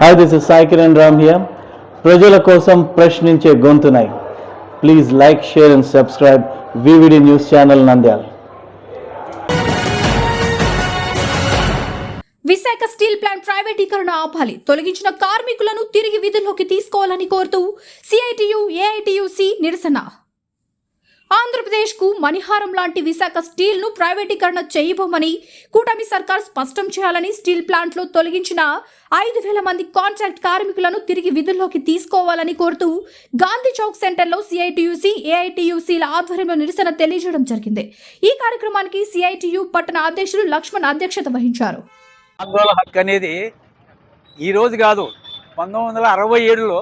Hi this is Sai Kiran Ram here ప్రజల కోసం ప్రశ్నించే గొంతునై. Please like share and subscribe VVD news channel Nandyala Visakha steel plant ప్రైవేటీకరణ ఆపాలి. తొలగించిన కార్మికులను తిరిగి విధుల్లోకి తీసుకోవాలని కోరుతూ సిఐటియు ఏఐటియుసి నిరసన. ఆంధ్రప్రదేశ్కు మణిహారం లాంటి విశాఖ స్టీల్ను ప్రైవేటీకరణ చేయబోమని కూటమి సర్కార్ స్పష్టం చేయాలని స్టీల్ ప్లాంట్లో తొలగించిన ఐదు వేల మంది కాంట్రాక్ట్ కార్మికులను తిరిగి విధుల్లోకి తీసుకోవాలని కోరుతూ గాంధీ చౌక్ సెంటర్లో సిఐటియుసి ఏఐటియుసిల ఆధ్వర్యంలో నిరసన తెలియజేయడం జరిగింది. ఈ కార్యక్రమానికి సిఐటియు పట్టణ అధ్యక్షులు లక్ష్మణ్ అధ్యక్షత వహించారు. ఆందోళన హక్కు అనేది ఈ రోజు కాదు పంతొమ్మిది వందల అరవై ఏడులో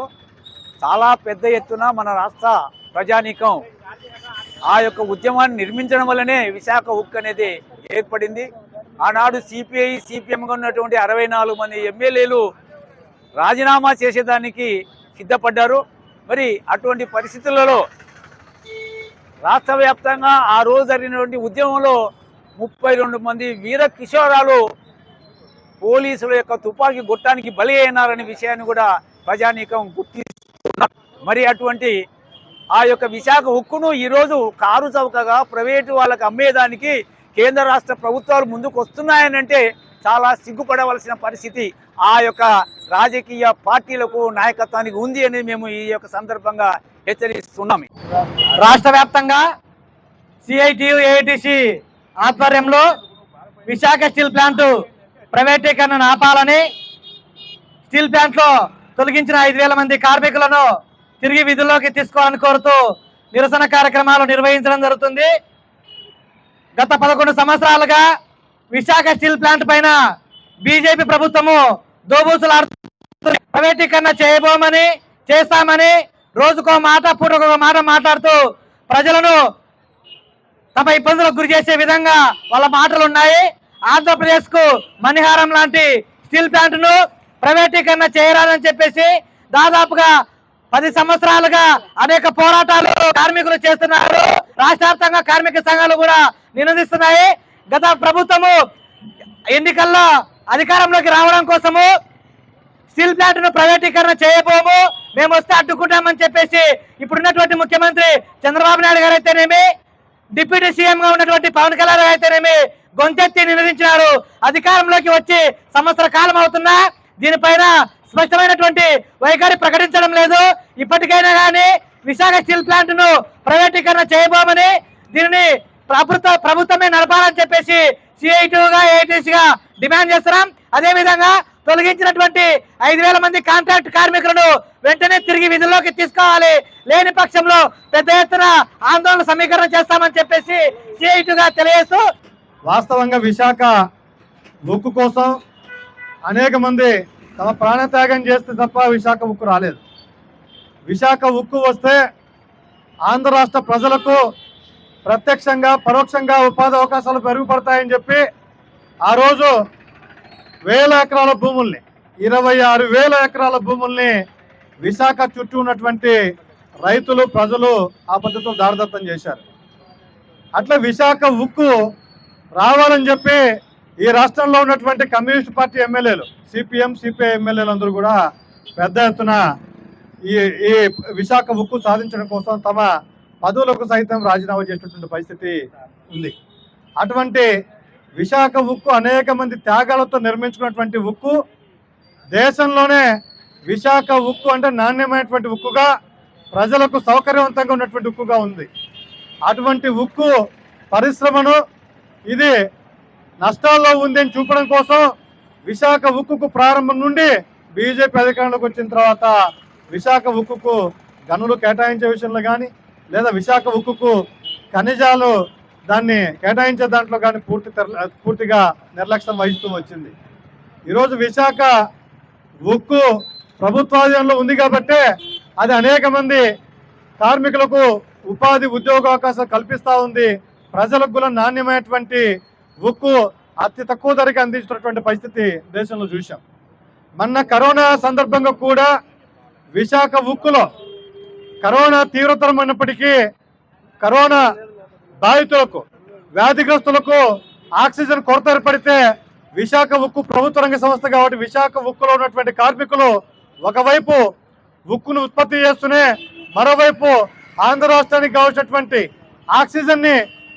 చాలా పెద్ద ఎత్తున మన రాష్ట్ర ప్రజానీకం ఆ యొక్క ఉద్యమాన్ని నిర్మించడం వల్లనే విశాఖ హుక్ అనేది ఏర్పడింది. ఆనాడు సిపిఐ సిపిఎంగా ఉన్నటువంటి అరవై నాలుగు మంది ఎమ్మెల్యేలు రాజీనామా చేసేదానికి సిద్ధపడ్డారు. మరి అటువంటి పరిస్థితులలో రాష్ట్ర వ్యాప్తంగా ఆ రోజు జరిగినటువంటి ఉద్యమంలో ముప్పై రెండు మంది వీర కిషోరాలు పోలీసుల యొక్క తుపాకీ గుట్టానికి బలి అయినారనే విషయాన్ని కూడా ప్రజానీకం గుర్తిస్తున్నారు. మరి అటువంటి ఆ యొక్క విశాఖ ఉక్కును ఈరోజు కారు చౌకగా ప్రైవేటు వాళ్ళకి అమ్మేదానికి కేంద్ర రాష్ట్ర ప్రభుత్వాలు ముందుకు వస్తున్నాయనంటే చాలా సిగ్గుపడవలసిన పరిస్థితి. ఆ యొక్క రాజకీయ పార్టీలకు నాయకత్వానికి ఉంది అని మేము ఈ యొక్క సందర్భంగా హెచ్చరిస్తున్నాం. రాష్ట్ర వ్యాప్తంగా సిఐటియు ఏఐటిసి ఆధ్వర్యంలో విశాఖ స్టీల్ ప్లాంట్ ప్రైవేటీకరణను ఆపాలని స్టీల్ ప్లాంట్లో తొలగించిన ఐదు వేల మంది కార్మికులను తిరిగి విధుల్లోకి తీసుకోవాలని కోరుతూ నిరసన కార్యక్రమాలు నిర్వహించడం జరుగుతుంది. గత పదకొండు సంవత్సరాలుగా విశాఖ స్టీల్ ప్లాంట్ పైన బీజేపీ ప్రభుత్వము దోబూసులాడుతూ ప్రైవేటీకరణ చేయబోమని చేస్తామని రోజుకో మాట పూటకో మాట మాట్లాడుతూ ప్రజలను తమ ఇబ్బందులకు గురి చేసే విధంగా వాళ్ళ మాటలు ఉన్నాయి ఆంధ్రప్రదేశ్కు మణిహారం లాంటి స్టీల్ ప్లాంట్ను ప్రైవేటీకరణ చేయరాదని చెప్పేసి దాదాపుగా పది సంవత్సరాలుగా అనేక పోరాటాలు కార్మికులు చేస్తున్నారు. రాష్ట్ర కార్మిక సంఘాలు కూడా నినదిస్తున్నాయి. గత ప్రభుత్వము ఎన్నికల్లో అధికారంలోకి రావడం కోసము స్టీల్ ప్లాంట్ను ప్రైవేటీకరణ చేయబోము. మేము వస్తే అడ్డుకుంటామని చెప్పేసి ఇప్పుడున్నటువంటి ముఖ్యమంత్రి చంద్రబాబు నాయుడు గారు అయితేనేమి డిప్యూటీ సీఎం గా ఉన్నటువంటి పవన్ కళ్యాణ్ గారు అయితేనేమి గొంతెత్తి నినదించినారు. అధికారంలోకి వచ్చి సంవత్సర కాలం అవుతున్నా దీనిపైన స్పష్టమైనటువంటి వైఖరి ప్రకటించడం లేదు. ఇప్పటికైనా కానీ విశాఖ స్టీల్ ప్లాంట్ను ప్రైవేటీకరణ చేయబోమని దీనిని ప్రభుత్వ ప్రభుత్వమే నడపాలని చెప్పేసి సిఐటిగా ఏఐటీసీగా డిమాండ్ చేస్తున్నాం. అదేవిధంగా తొలగించినటువంటి ఐదు వేల మంది కాంట్రాక్ట్ కార్మికులను వెంటనే తిరిగి విధుల్లోకి తీసుకోవాలి. లేని పక్షంలో పెద్ద ఎత్తున ఆందోళన సమీకరణ చేస్తామని చెప్పేసి సిఐటుగా తెలియజేస్తూ వాస్తవంగా విశాఖ ఉక్కు కోసం అనేక మంది తమ ప్రాణత్యాగం చేస్తే తప్ప విశాఖ ఉక్కు రాలేదు. విశాఖ ఉక్కు వస్తే ఆంధ్ర రాష్ట్ర ప్రజలకు ప్రత్యక్షంగా పరోక్షంగా ఉపాధి అవకాశాలు మెరుగుపడతాయని చెప్పి ఆ రోజు వేల ఎకరాల భూముల్ని ఇరవై ఆరు వేల ఎకరాల భూముల్ని విశాఖ చుట్టూ ఉన్నటువంటి రైతులు ప్రజలు ఆ పద్ధతిలో దారిదత్తం చేశారు. అట్లా విశాఖ ఉక్కు రావాలని చెప్పి ఈ రాష్ట్రంలో ఉన్నటువంటి కమ్యూనిస్ట్ పార్టీ ఎమ్మెల్యేలు సిపిఎం సిపిఐ ఎమ్మెల్యేలు అందరూ కూడా పెద్ద ఎత్తున ఈ ఈ విశాఖ ఉక్కు సాధించడం కోసం తమ పదవులకు సైతం రాజీనామా చేసినటువంటి పరిస్థితి ఉంది. అటువంటి విశాఖ ఉక్కు అనేక మంది త్యాగాలతో నిర్మించుకున్నటువంటి ఉక్కు దేశంలోనే విశాఖ ఉక్కు అంటే నాణ్యమైనటువంటి ఉక్కుగా ప్రజలకు సౌకర్యవంతంగా ఉన్నటువంటి ఉక్కుగా ఉంది. అటువంటి ఉక్కు పరిశ్రమను ఇది నష్టాల్లో ఉందని చూపడం కోసం విశాఖ ఉక్కుకు ప్రారంభం నుండి బీజేపీ అధికారంలోకి వచ్చిన తర్వాత విశాఖ ఉక్కుకు గనులు కేటాయించే విషయంలో కానీ లేదా విశాఖ ఉక్కుకు ఖనిజాలు దాన్ని కేటాయించే దాంట్లో కానీ పూర్తి పూర్తిగా నిర్లక్ష్యం వహిస్తూ వచ్చింది. ఈరోజు విశాఖ ఉక్కు ప్రభుత్వాధీనంలో ఉంది కాబట్టే అది అనేక మంది కార్మికులకు ఉపాధి ఉద్యోగ అవకాశాలు కల్పిస్తూ ఉంది. ప్రజలకు కూడా నాణ్యమైనటువంటి ఉక్కు అతి తక్కువ ధరకి అందించినటువంటి పరిస్థితి దేశంలో చూశాం. మొన్న కరోనా సందర్భంగా కూడా విశాఖ ఉక్కులో కరోనా తీవ్రతరమైనప్పటికీ కరోనా బాధితులకు వ్యాధిగ్రస్తులకు ఆక్సిజన్ కొరత ఏర్పడితే విశాఖ ఉక్కు ప్రభుత్వ రంగ సంస్థ కాబట్టి విశాఖ ఉక్కులో ఉన్నటువంటి కార్మికులు ఒకవైపు ఉక్కును ఉత్పత్తి చేస్తూనే మరోవైపు ఆంధ్ర రాష్ట్రానికి కావాల్సినటువంటి ఆక్సిజన్ని